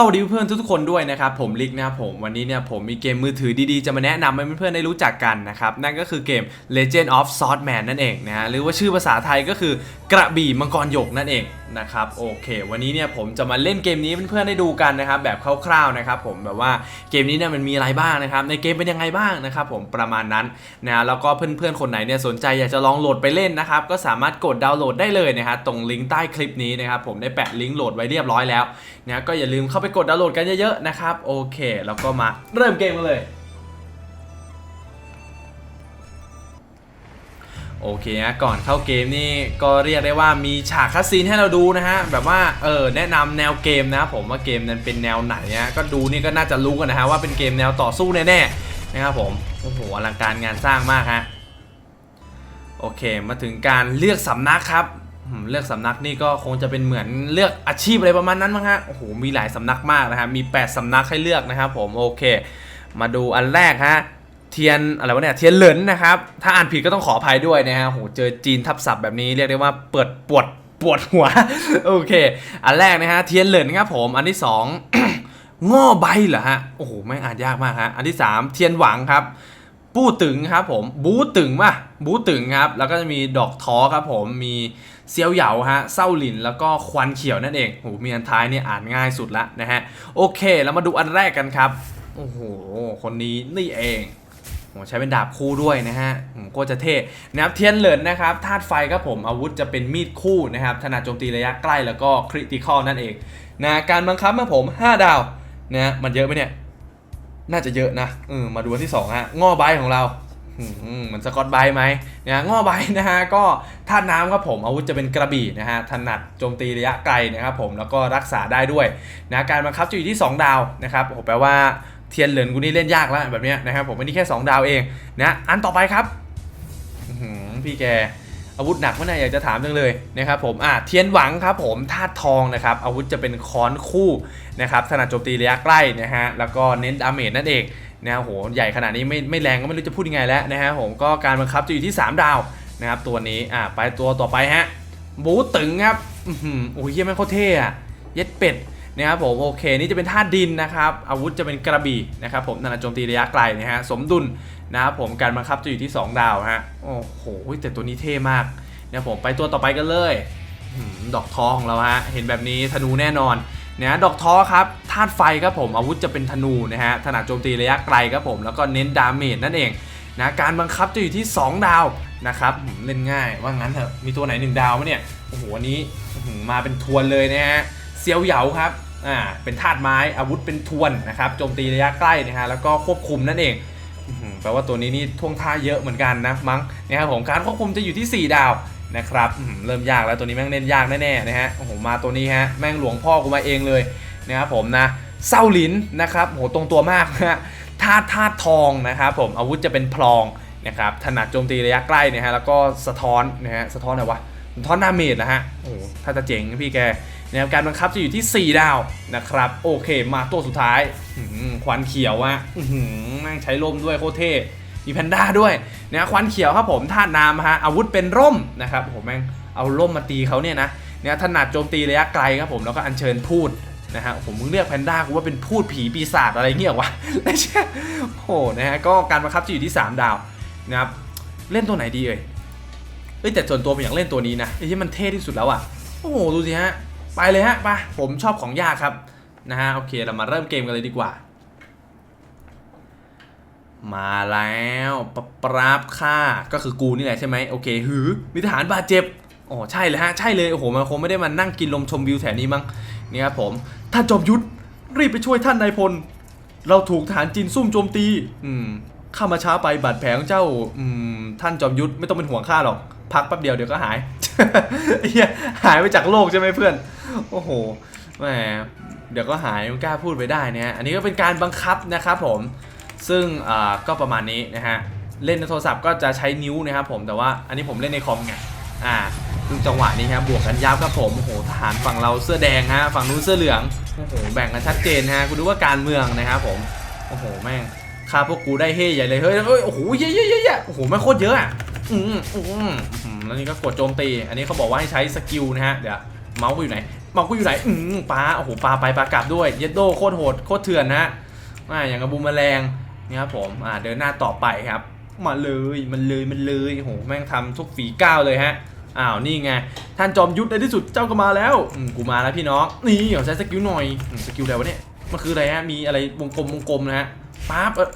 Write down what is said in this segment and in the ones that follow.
สวัสดีเพื่อนทุกๆคนด้วยนะครับผมลิกนะครับผมวันนี้เนี่ยผมมีเกมมือถือดีๆ จะมาแนะนำให้เพื่อนๆได้รู้จักกันนะครับ นั่นก็คือเกม Legend of Swordman นั่นเองนะฮะหรือว่าชื่อภาษาไทยก็คือกระบี่มังกรหยกนั่นเอง นะครับโอเค วันนี้เนี่ยผมจะมาเล่นเกมนี้เพื่อนๆได้ดูกันนะครับแบบคร่าวๆนะครับผมแบบว่าเกมนี้เนี่ยมันมีอะไรบ้างนะครับในเกมเป็นยังไงบ้างนะครับผมประมาณนั้นนะแล้วก็เพื่อนๆคนไหนเนี่ยสนใจอยากจะลองโหลดไปเล่นนะครับก็สามารถกดดาวน์โหลดได้เลยนะฮะตรงลิงก์ใต้คลิปนี้นะครับผมได้แปะลิงก์โหลดไว้เรียบร้อยแล้วนะก็อย่าลืมเข้าไปกดดาวน์โหลดกันเยอะๆนะครับโอเคแล้วก็มาเริ่มเกมกันเลย โอเคนะก่อนเข้าเกมนี่ก็เรียกได้ว่ามีฉากคัสซีนให้เราดูนะฮะแบบว่าเออแนะนำแนวเกมนะ ผมว่าเกมนั้นเป็นแนวไหนนะก็ดูนี่ก็น่าจะรู้กันนะฮะว่าเป็นเกมแนวต่อสู้แน่ๆนะครับผมโอ้โหอลังการงานสร้างมากฮะโอเคมาถึงการเลือกสำนักครับเลือกสำนักนี่ก็คงจะเป็นเหมือนเลือกอาชีพอะไรประมาณนั้นมั้งฮะโอ้โหมีหลายสำนักมากนะฮะมี 8สำนักให้เลือกนะครับผมโอเค มาดูอันแรกฮะ เทียนอะไรวะเนี่ยเทียนเหลินนะครับ ถ้าอ่านผิดก็ต้องขออภัยด้วยนะฮะโหเจอจีนทับศัพท์แบบนี้เรียกได้ว่าเปิดปวดปวดหัว โอเค อันแรกนะฮะเทียนเหลินครับผมอันที่สองง่อใบเหรอฮะโอ้โหไม่อ่านยากมากฮะอันที่สามเทียนหวังครับปู้ตึงครับผมบูตึงป่ะบูตึงครับ แล้วก็จะมีดอกท้อครับผมมีเซียวเหยาฮะเศร้าหลินแล้วก็ควันเขียวนั่นเองโหมีอันท้ายเนี่ยอ่านง่ายสุดละนะฮะโอเคเรามาดูอันแรกกันครับโอ้โหคนนี้นี่เอง โหใช้เป็นดาบคู่ด้วยนะฮะผมก็จะเท่นะครับเทียนเหลินนะครับธาตุไฟครับผมอาวุธจะเป็นมีดคู่นะครับถนัดโจมตีระยะใกล้แล้วก็คริติคอลนั่นเองนะการบังคับมาผม 5 ดาวนะฮะมันเยอะไหมเนี่ย น่าจะเยอะนะเออมาดูอันที่2ฮะง้อใบของเราเหมือนสกอตไบไหมนะง้อใบนะฮะก็ธาตุน้ำครับผมอาวุธจะเป็นกระบี่นะฮะถนัดโจมตีระยะไกลนะครับผมแล้วก็รักษาได้ด้วยนะการบังคับจะอยู่ที่ 2 ดาวนะครับโอ้โหแปลว่า เทียนเหลินกูนี่เล่นยากแล้วแบบเนี้ยนะครับผมอันนี้แค่ 2 ดาวเองนะอันต่อไปครับพี่แกอาวุธหนักเมื่อไหร่อยากจะถามจังเลยนะครับผมอะเทียนหวังครับผมธาตุทองนะครับอาวุธจะเป็นค้อนคู่นะครับถนัดโจมตีระยะใกล้นะฮะแล้วก็เน้นดาเมจนั่นเองนะโหใหญ่ขนาดนี้ไม่ไม่แรงก็ไม่รู้จะพูดยังไงแล้วนะฮะผมก็การบังคับจะอยู่ที่ 3 ดาวนะครับตัวนี้อ่าไปตัวต่อไปฮะบูตึงครับอือหือโอ้ยเหี้ยแม่งโคตรเท่อะเย็ดเป็ด นะครับผมโอเคนี่จะเป็นธาตุดินนะครับอาวุธจะเป็นกระบี่นะครับผมนานาโจมตีระยะไกลนะฮะสมดุลนะครับผมการบังคับจะอยู่ที่ 2 ดาวฮะโอ้โหแต่ตัวนี้เท่มากนะผมไปตัวต่อไปกันเลยหือดอกทองของเราฮะเห็นแบบนี้ธนูแน่นอนนะดอกทอครับธาตุไฟครับผมอาวุธจะเป็นธนูนะฮะถนัดโจมตีระยะไกลครับผมแล้วก็เน้นดาเมจนั่นเองนะการบังคับจะอยู่ที่ 2 ดาวนะครับเล่นง่ายว่างั้นเถอะมีตัวไหน 1 ดาวไหมเนี่ยโอ้โหอันนี้มาเป็นทวนเลยนะฮะเซียวเหยาครับ อ่าเป็นธาตุไม้อาวุธเป็นทวนนะครับโจมตีระยะใกล้นะฮะแล้วก็ควบคุมนั่นเองแปลว่าตัวนี้นี่ท่วงท่าเยอะเหมือนกันนะมั้งนะครับผมการควบคุมจะอยู่ที่ 4 ดาวนะครับเริ่มยากแล้วตัวนี้แม่งเล่นยากแน่ๆนะฮะโอ้โหมาตัวนี้ฮะแม่งหลวงพ่อกูมาเองเลยนะครับผมนะเศร้าหลินนะครับโหตรงตัวมากนะฮะธาตุธาตุทองนะครับผมอาวุธจะเป็นพลองนะครับถนัดโจมตีระยะใกล้นะฮะแล้วก็สะท้อนนะฮะสะท้อนอะไรวะสะท้อนดาเมจนะฮะโอ้โหถ้าจะเจ๋งพี่แก นะครับการบังคับจะอยู่ที่ 4 ดาวนะครับ โอเคมาตัวสุดท้ายควันเขียวอะอื้อหือแม่งใช้ร่มด้วยโคเท่มีแพนด้าด้วยนะควันเขียวครับผมธาตุน้ำฮะอาวุธเป็นร่มนะครับผมแม่งเอาร่มมาตีเขาเนี่ยนะเนี่ยถนัดโจมตีระยะไกลครับผมแล้วก็อัญเชิญพูดนะฮะผมมึงเรียกแพนด้ากูว่าเป็นพูดผีปีศาจอะไรเงี้ยวะไม่ช่โอ้โหนะฮะก็การบังคับจะอยู่ที่ 3 ดาวนะครับเล่นตัวไหนดีเอ่ยเอ้ยแต่ส่วนตัวผมอยากเล่นตัวนี้นะไอ้ที่มันเท่ที่สุดแล้วอะโอ้โหดูสิฮะ ไปเลยฮะไปผมชอบของยากครับนะฮะโอเคเรามาเริ่มเกมกันเลยดีกว่า มาแล้วปปราบค่าก็คือกูนี่แหละใช่ไหมโอเคหือมีทหารบาดเจ็บอ๋อใช่เลยฮะใช่เลยโอ้โหมันคงไม่ได้มานั่งกินลมชมวิวแถวนี้มั้งนี่ครับผมท่านจอมยุทธรีบไปช่วยท่านนายพล เราถูกทหารจีนซุ่มโจมตี อืมข้ามาช้าไปบาดแผลของเจ้า อืมท่านจอมยุทธไม่ต้องเป็นห่วงข้าหรอก พักแป๊บเดียวเดี๋ยวก็หายเฮียหายไปจากโลกใช่ไหมเพื่อน โอ้โหแหมเดี๋ยวก็หายมันกล้าพูดไปได้นี่ยอันนี้ก็เป็นการบังคับนะครับผม ซึ่งอ่าก็ประมาณนี้นะฮะ เล่นในโทรศัพท์ก็จะใช้นิ้วนะครับผม แต่ว่าอันนี้ผมเล่นในคอมไง อ่าซึ่งจังหวะนี้ครับบวกกันยับครับผม โอ้โห ทหารฝั่งเราเสื้อแดงฮะ ฝั่งนู้นเสื้อเหลือง โอ้โห แบ่งกันชัดเจนฮะ กูดูว่าการเมืองนะครับผม โอ้โห แม่งฆ่าพวกกูได้เฮ่ใหญ่เลย เฮ้ย โอ้โห เยอะเยอะเยอะโอ้โหไม่งโคตรเยอะอะ อืมอืมแล้วนี่ก็กดโจมตี อันนี้เขาบอกว่าให้ใช้สกิลนะฮะ เดี๋ยวเมาส์กูอยู่ไหนบอกกูอยู่ไหน อืมปลา โอ้โห ปลาไปปลากลับด้วย เยดโดโคตรโหด โคตรเถื่อนนะอ่าอย่างกระบุมแมลงนี่ครับผม อ่า เดินหน้าต่อไปครับ มาเลย มันเลย มันเลยโอ้โหแม่งทำทุกฝีก้าวเลยฮะ อ้าว นี่ไง ท่านจอมยุทธในที่สุด เจ้าก็มาแล้วอืมกูมาแล้วพี่น้อง นี่เดี๋ยวใช้สกิลหน่อยสกิลอะไรวะเนี่ย มันคืออะไรฮะ มีอะไรวงกลมวงกลมนะฮะปั๊บเออ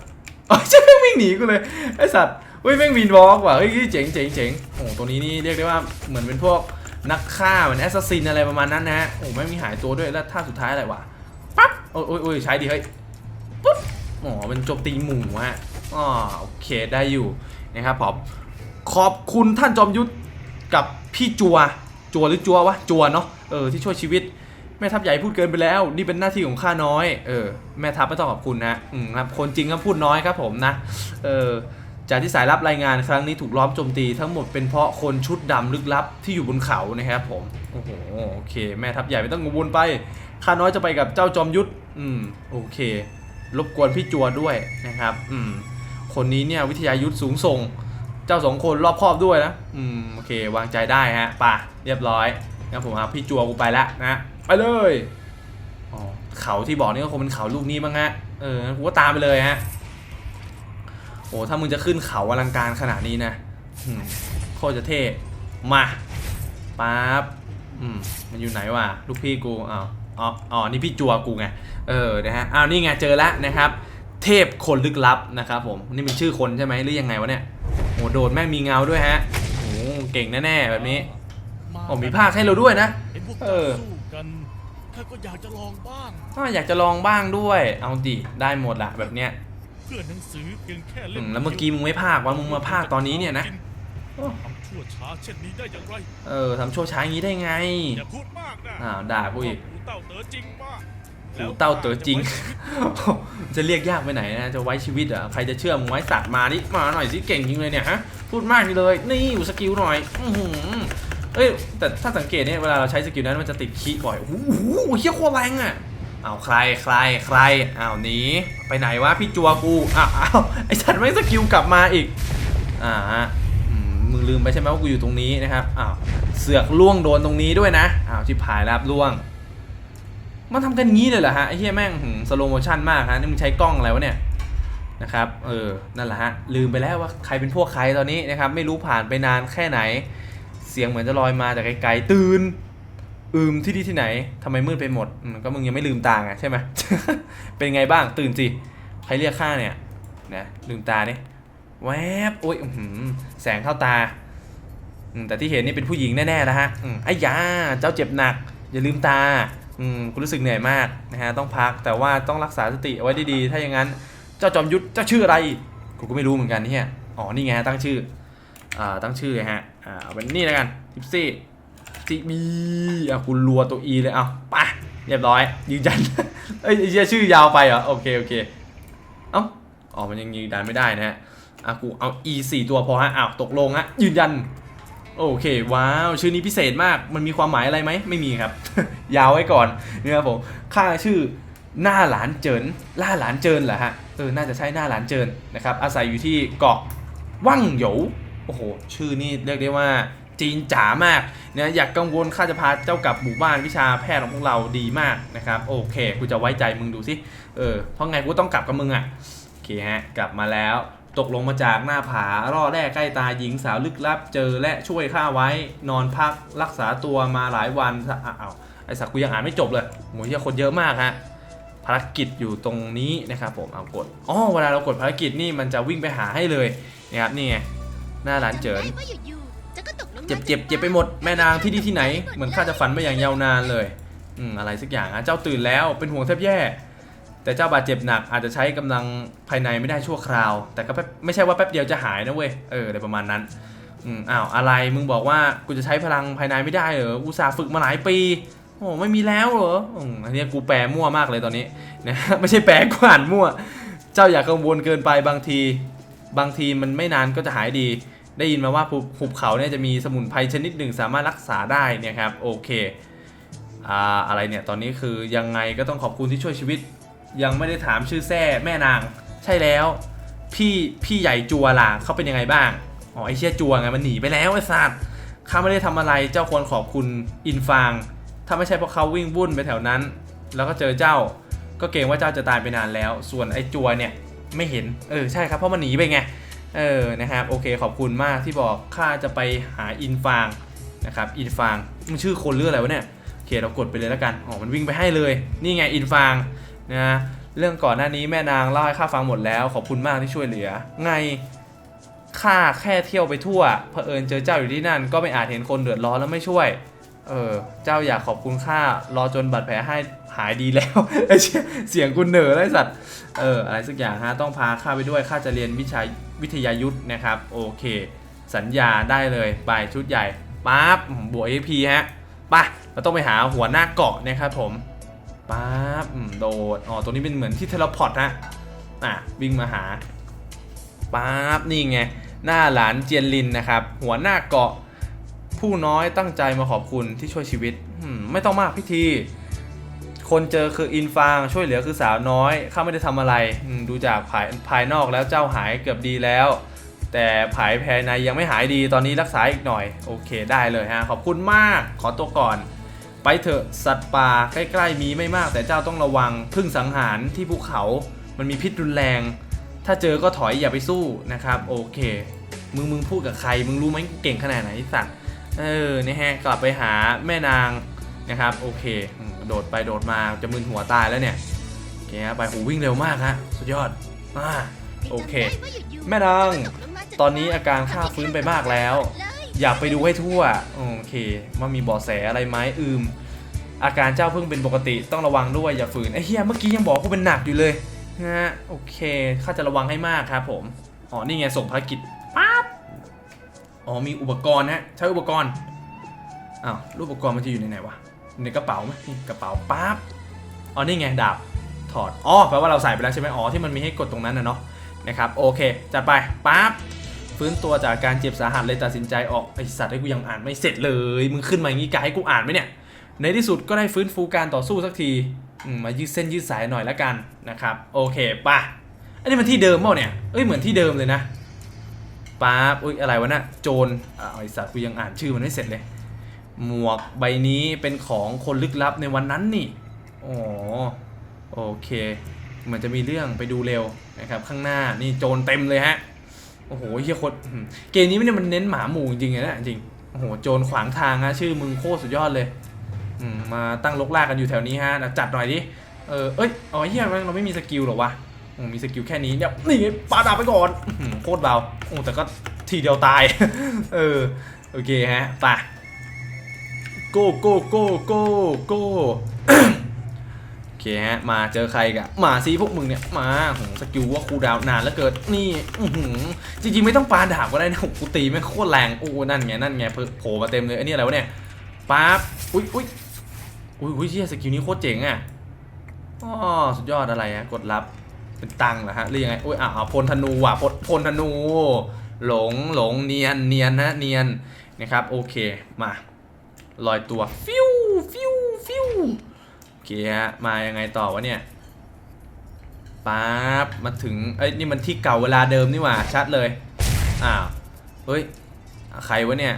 เออใช่แม่งวิ่งหนีกูเลย ไอสัตว์ เฮ้ยแม่งวินวอล์กว่ะเฮ้ยเจ๋งเจ๋งเจ๋งโอ้โหตัวนี้นี่เรียกได้ว่าเหมือนเป็นพวกนักฆ่าเหมือนแอสซัสซินอะไรประมาณนั้นนะฮะโอ้โหแม่งมีหายตัวด้วยแล้วท่าสุดท้ายอะไรวะปั๊บโอ้ยโอ้ยโอ้ยใช้ดีเฮ้ยปุ๊บอ๋อเป็นโจมตีหมู่ฮะอ๋อโอเคได้อยู่นะครับผมขอบคุณท่านจอมยุทธกับพี่จัวจัวหรือจัววะจัวเนาะเออที่ช่วยชีวิตแม่ทัพใหญ่พูดเกินไปแล้ว นี่เป็นหน้าที่ของข้าน้อยเออแม่ทัพไม่ต้องขอบคุณนะอืมครับคนจริงก็พูดน้อยครับผมนะเออ จากที่สายรับรายงานครั้งนี้ถูกล้อมโจมตีทั้งหมดเป็นเพราะคนชุดดำลึกลับที่อยู่บนเขานะครับผมโอ้โหโอเค แม่ทัพใหญ่ไม่ต้องกังวลไปข้าน้อยจะไปกับเจ้าจอมยุทธอืมโอเค รบกวนพี่จัวด้วยนะครับอืมคนนี้เนี่ยวิทยายุทธสูงส่ง เจ้าสองคนรอบครอบด้วยนะอืมโอเค วางใจได้ฮะป่ะเรียบร้อยงั้นผมครับพี่จัวกูไปล้วนะไปเลยอ๋อเขาที่บอกนี่ก็คงเป็นเขาลูกนี้มั้งฮะเออกูก็ตามไปเลยฮะ โอ้ถ้ามึงจะขึ้นเขาอลังการขนาดนี้นะอืมโคตรจะเท่ มาปั๊บอืมมันอยู่ไหนวะลูกพี่กูอ้าวอ๋ออ๋อนี่พี่จัวกูไงเออนะฮะอ้าวนี่ไงเจอแล้วนะครับ เทพคนลึกลับนะครับผมนี่เป็นชื่อคนใช่ไหมหรือยังไงวะเนี่ยโอ้โดดแม่งมีเงาด้วยฮะโอ้เก่งแน่ๆแบบนี้โอ้มีภาคให้เราด้วยนะเห็นพวกเอเจ้าอสู้กันข้าก็อยากจะลองบ้างก็อยากจะลองบ้างด้วย เอาดิได้หมดละแบบเนี้ยเพื่อนหนังสือเพียงแค่อืเล่มมแล้วเมื่อกี้มึงไม่พากวะมึงมาพากตอนนี้เนี่ยนะทำชั่วช้าเช่นนี้ได้อย่างไร เออทำโชว์ช้าอย่างนี้ได้ไงอย่าพูดมากนะอ้าวด่ากูอีกหูเต่าเต๋อจริงมากหูเต้าเต๋อจริง จะเรียกยากไปไหนนะจะไว้ชีวิตเหรอะใครจะเชื่อมึงไว้สัตว์มานี่มาหน่อยสิเก่งจริงเลยเนี่ยฮะพูดมากนี่เลย นี่อยู่สกิลหน่อยอือหือเอ้ยแต่ถ้าสังเกตเนี่ยเวลาเราใช้สกิลนั้นมันจะติดคีย์บ่อยโอ้โหเฮี้ยโคตรแรงอะ เอาใครใครใครเอาหนีไปไหนวะพี่จัวกูอ้าวอ้าวไอสัตว์ไม่งสกิลกลับมาอีกอ่ามึงลืมไปใช่ไหมว่ากูอยู่ตรงนี้นะครับอ้าวเสือกล่วงโดนตรงนี้ด้วยนะอ้าวชิบหายแล้วครับล่วงมันทำกันงี้เลยเหรอฮะไอ้เหี้ยแม่งสโลโมชั่นมากฮะนี่มึงใช้กล้องอะไรวะเนี่ยนะครับเออนั่นแหละฮะลืมไปแล้วว่าใครเป็นพวกใครตอนนี้นะครับไม่รู้ผ่านไปนานแค่ไหน เสียงเหมือนจะลอยมาจากไกลๆตื่น อืมที่นี่ที่ไหนทำไมมืดไปหมดมก็มึงยังไม่ลืมตาไงใช่ไหมเป็นไงบ้างตื่นสิใครเรียกข้าเนี่ยนะลืมตาดิแวบโอ้ยอืแสงเข้าตาอืแต่ที่เห็นนี่เป็นผู้หญิงแน่ๆแล้วฮะอไอ้ยาเจ้าเจ็บหนัก อย่าลืมตาอืมกูรู้สึกเหนื่อยมากนะฮะต้องพักแต่ว่าต้องรักษาสติเอาไว้ดีๆถ้าอย่างนั้น เจ้าจอมยุทธเจ้าชื่ออะไรกูก็ไม่รู้เหมือนกันเนี่ยอ๋อนี่ไงตั้งชื่ออ่าตั้งชื่อฮะอ่าเอาเป็นนี่แล้วกันทิปซี่ จิบีอะคุณรัวตัวอีเลยเอาไปเรียบร้อยยืนยันเอ้ยเหี้ยชื่อยาวไปเหรอโอเคโอเคเอ้าอ๋อมันยังยืนยันไม่ได้นะฮะอะกูเอา e 4ตัวพอฮะอ้าวตกลงฮะยืนยัน โอเคว้าวชื่อนี้พิเศษมากมันมีความหมายอะไรไหมไม่มีครับ ยาวไว้ก่อนนะครับผมข้าชื่อหน้าหลานเจินล่าหลานเจินเหรอฮะเออน่าจะใช่หน้าหลานเจินนะครับอาศัยอยู่ที่เกาะว่างหยวโอ้โหชื่อนี่เรียกได้ว่า จีนจ๋ามากนะอยากกังวลข้าจะพาเจ้ากลับหมู่บ้านวิชาแพทย์ของพวกเราดีมากนะครับโอเคกูจะไว้ใจมึงดูสิเออเพราะไงกูต้องกลับกับมึงอะโอเคฮะกลับมาแล้ว ตกลงมาจากหน้าผาร่อแร่ใกล้ตาหญิงสาวลึกลับเจอและช่วยข้าไว้นอนพักรักษาตัวมาหลายวันอ้าวไอสักกูยังอ่านไม่จบเลยโหเหี้ยคนเยอะมากฮะภารกิจอยู่ตรงนี้นะครับผมเอากดอ๋อเวลาเรากดภารกิจนี่มันจะวิ่งไปหาให้เลยนะครับนี่ไงหน้าร้านเจิน เจ็บเจ็บเจ็บไปหมดแม่นางที่นี่ที่ไหน เหมือนข้าจะฝันมาอย่างยาวนานเลยอืมอะไรสักอย่างอะเจ้าตื่นแล้วเป็นห่วงแทบแย่ แต่เจ้าบาดเจ็บหนักอาจจะใช้กำลังภายในไม่ได้ชั่วคราว แต่ก็แป๊บไม่ใช่ว่าแป๊บเดียวจะหายนะเว้ยเอออะไรประมาณนั้นอืมอ้าวอะไรมึงบอกว่ากูจะใช้พลังภายในไม่ได้เหรออุตส่าห์ฝึกมาหลายปีโอ้ไม่มีแล้วเหรออืมอันนี้กูแปลมั่วมากเลยตอนนี้นะไม่ใช่แปลกูอ่านมั่ว เจ้าอย่ากังวลเกินไปบางที บางทีมันไม่นานก็จะหายดี ได้ยินมาว่าภูหุบเขาเนี่ยจะมีสมุนไพรชนิดหนึ่งสามารถรักษาได้เนี่ยครับโอเคอ่าอะไรเนี่ยตอนนี้คือยังไงก็ต้องขอบคุณที่ช่วยชีวิต ยังไม่ได้ถามชื่อแท้แม่นาง ใช่แล้ว พี่พี่ใหญ่จัวล่ะเขาเป็นยังไงบ้างอ๋อไอเชี่ยจัวไงมันหนีไปแล้วไอ้สัตว์ข้าไม่ได้ทำอะไรเจ้าควรขอบคุณอินฟาง ถ้าไม่ใช่เพราะเขาวิ่งวุ่นไปแถวนั้น แล้วก็เจอเจ้า ก็เกรงว่าเจ้าจะตายไปนานแล้ว ส่วนไอ้จัวเนี่ยไม่เห็นเออใช่ครับเพราะมันหนีไปไง เออนะครับโอเคขอบคุณมากที่บอกข้าจะไปหาอินฟางนะครับอินฟางมันชื่อคนหรืออะไรวะเนี่ยโอเคเรากดไปเลยแล้วกันอ๋อมันวิ่งไปให้เลย นี่ไงอินฟางนะเรื่องก่อนหน้านี้แม่นางเล่าให้ข้าฟังหมดแล้วขอบคุณมากที่ช่วยเหลือ ไงข้าแค่เที่ยวไปทั่วเผอิญเจอเจ้าอยู่ที่นั่น ก็ไม่อาจเห็นคนเดือดร้อนแล้วไม่ช่วยเออเจ้าอยากขอบคุณข้ารอจนบาดแผลให้หายดีแล้วเสียงกูเหนือเลยสัตว์เอออะไรสักอย่างฮะต้องพาข้าไปด้วยข้าจะเรียนวิชา วิทยายุทธนะครับ โอเค สัญญาได้เลยไปชุดใหญ่ปั๊บบวก AP ฮะไปเราต้องไปหาหัวหน้าเกาะนะครับผมปั๊บโดดอ๋อตัวนี้เป็นเหมือนที่เทเลพอร์ตฮะอะวิ่งมาหาปั๊บนี่ไงหน้าหลานเจียนลินนะครับ หัวหน้าเกาะ ผู้น้อยตั้งใจมาขอบคุณที่ช่วยชีวิตมไม่ต้องมากพิธี คนเจอคืออินฟางช่วยเหลือคือสาวน้อยข้าไม่ได้ทำอะไรดูจากภายภายนอกแล้วเจ้าหายเกือบดีแล้ว แต่ภายภายในยังไม่หายดีตอนนี้รักษาอีกหน่อย โอเคได้เลยฮะ ขอบคุณมากขอตัวก่อน ไปเถอะสัตว์ป่าใกล้ๆมีไม่มากแต่เจ้าต้องระวังพึ่งสังหารที่ภูเขา มันมีพิษรุนแรง ถ้าเจอก็ถอยอย่าไปสู้นะครับ โอเค มึงมึงพูดกับใคร มึงรู้ไหมกูเก่งขนาดไหนสัตว์เออนี่ฮะกลับไปหาแม่นางนะครับ โอเคอ โดดไปโดดมาจะมึนหัวตายแล้วเนี่ยโอเคฮะไปหูวิ่งเร็วมากฮะสุดยอดอ่าโอเค แม่นางตอนนี้อาการข้าฟื้นไปมากแล้ว อยากไปดูให้ทั่วโอเคว่ามีเบาะแสอะไรไหมอืม อาการเจ้าเพิ่งเป็นปกติต้องระวังด้วยอย่าฝืนไอ้เฮียเมื่อกี้ยังบอกกูเป็นหนักอยู่เลยนะฮะโอเคข้าจะระวังให้มากครับผมอ๋อนี่ไงส่งภารกิจปั๊บอ๋อมีอุปกรณ์ฮะใช้อุปกรณ์อ้าวรูปอุปกรณ์มันจะอยู่ในไหนวะ ในกระเป๋าไหมนี่กระเป๋าปั๊บอ๋อนี่ไงดาบถอดอ๋อแปลว่าเราใส่ไปแล้วใช่ไหมอ๋อที่มันมีให้กดตรงนั้นนะเนาะนะครับโอเคจัดไปปั๊บฟื้นตัวจากการเจ็บสาหัสเลยตัดสินใจออกไอสัตว์ให้กูยังอ่านไม่เสร็จเลยมึงขึ้นมาอย่างนี้กะให้กูอ่านไหมเนี่ยในที่สุดก็ได้ฟื้นฟูการต่อสู้สักทีมายืดเส้นยืดสายหน่อยละกันนะครับโอเคป่ะอันนี้มันที่เดิมเปล่าเนี่ยเอ้ยเหมือนที่เดิมเลยนะป๊าบอุ้ยอะไรวะน่ะโจรอ่าไอสัตว์กูยังอ่านชื่อมันไม่เสร็จเลย หมวกใบนี้เป็นของคนลึกลับในวันนั้นนี่อ๋อโอเค เหมือนจะมีเรื่องไปดูเร็วนะครับ ข้างหน้านี่โจรเต็มเลยฮะ โอ้โหเฮียโคตรเกมนี้ไม่ได้มันเน้นหมาหมู่จริงๆนะจริง โอ้โหโจรขวางทางฮะชื่อมึงโคตรสุดยอดเลยมาตั้งลกลากกันอยู่แถวนี้ฮะนะจัดหน่อยดิ เออเอ้ยอ๋อเฮียเราไม่มีสกิลหรอวะมีสกิลแค่นี้เนี่ยนี่ไงปาดาบไปก่อนโคตรเบาโอ้แต่ก็ทีเดียวตาย เออ โอเคฮะไป โก้โก้โก้โก้โก้โอเคฮะ มาเจอใครกะมาซีพวกมึงเนี่ย มาโหสกิลว่าคูดาวนานแล้วเกิด นี่อืจริงๆ ไม่ต้องปาดาบก็ได้นะกูตีแม่โคตรแรง โอ้ นั่นไง นั่นไงโผล่มาเต็มเลยอ้นี่อะไรวะเนี่ยปั๊บ อุ้ยอุ้ยอุ้ยอุ้ยเชี่ยสกิลนี้โคตรเจ๋งอะอ๋อสุดยอดอะไรฮะ กดรับ เป็นตังค์เหรอฮะหรือยังไง อุ้ยอ่าวพลธนูว่ะพลพลธนู หลงหลงเนียนเนียนนะเนียนนะครับ โอเค มา ลอยตัว ฟิวฟิวฟิวโอเคฮะ มายังไงต่อวะเนี่ยปั๊บมาถึง เอ้ย นี่มันที่เก่าเวลาเดิมนี่หว่า ชัดเลย อ้าว เฮ้ย ใครวะเนี่ย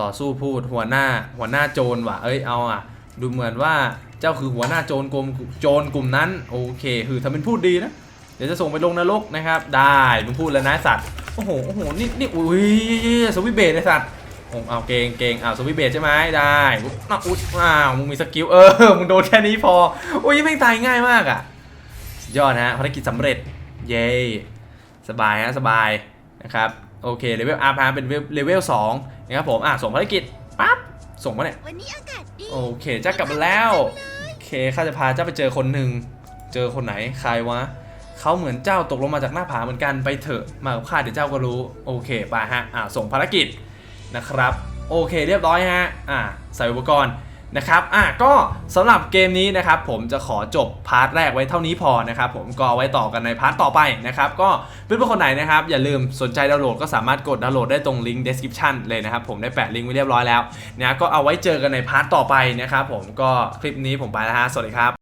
ต่อสู้พูดหัวหน้า หัวหน้าโจรว่ะ เอ้ย เอาอะ ดูเหมือนว่าเจ้าคือหัวหน้าโจรกลุ่มโจรกลุ่มนั้น โอเค คือทำเป็นพูดดีนะ เดี๋ยวจะส่งไปลงนรกนะครับ ได้ มึงพูดแล้วนะสัตว์ โอ้โห โอ้โห นี่ นี่ อุ้ยสวิเบรดไอสัตว์ โอ้เอาเกงเกงอ้าวสวิตช์เบรดใช่ไหมได้อุ๊ยอ้าวอุ๊ยอ้าวมึงมีสกิลเออมึงโดนแค่นี้พออุ้ยแม่งตายง่ายมากอะสุดยอดนะฮะภารกิจสำเร็จเย้สบายฮะสบายนะครับโอเคเลเวลอัพฮะเป็นเลเวลสองนะครับผมอะส่งภารกิจปั๊บส่งมาเนี่ยวันนี้อากาศดีโอเคเจ้ากลับมาแล้วโอเคข้าจะพาเจ้าไปเจอคนหนึ่งเจอคนไหนใครวะเขาเหมือนเจ้าตกลงมาจากหน้าผาเหมือนกันไปเถอะมากับข้าเดี๋ยวเจ้าก็รู้โอเคไปฮะอ่าส่งภารกิจ นะครับโอเคเรียบร้อยฮะอ่าใส่อุปกรณ์นะครับอะก็สำหรับเกมนี้นะครับผมจะขอจบพาร์ทแรกไว้เท่านี้พอนะครับผมก็เอาไว้ต่อกันในพาร์ทต่อไปนะครับก็เพื่อนๆคนไหนนะครับอย่าลืมสนใจดาวน์โหลดก็สามารถกดดาวน์โหลดได้ตรงลิงก์ description เลยนะครับผมได้แปะลิงก์ไว้เรียบร้อยแล้วนะก็เอาไว้เจอกันในพาร์ทต่อไปนะครับผมก็คลิปนี้ผมไปแล้วฮะสวัสดีครับ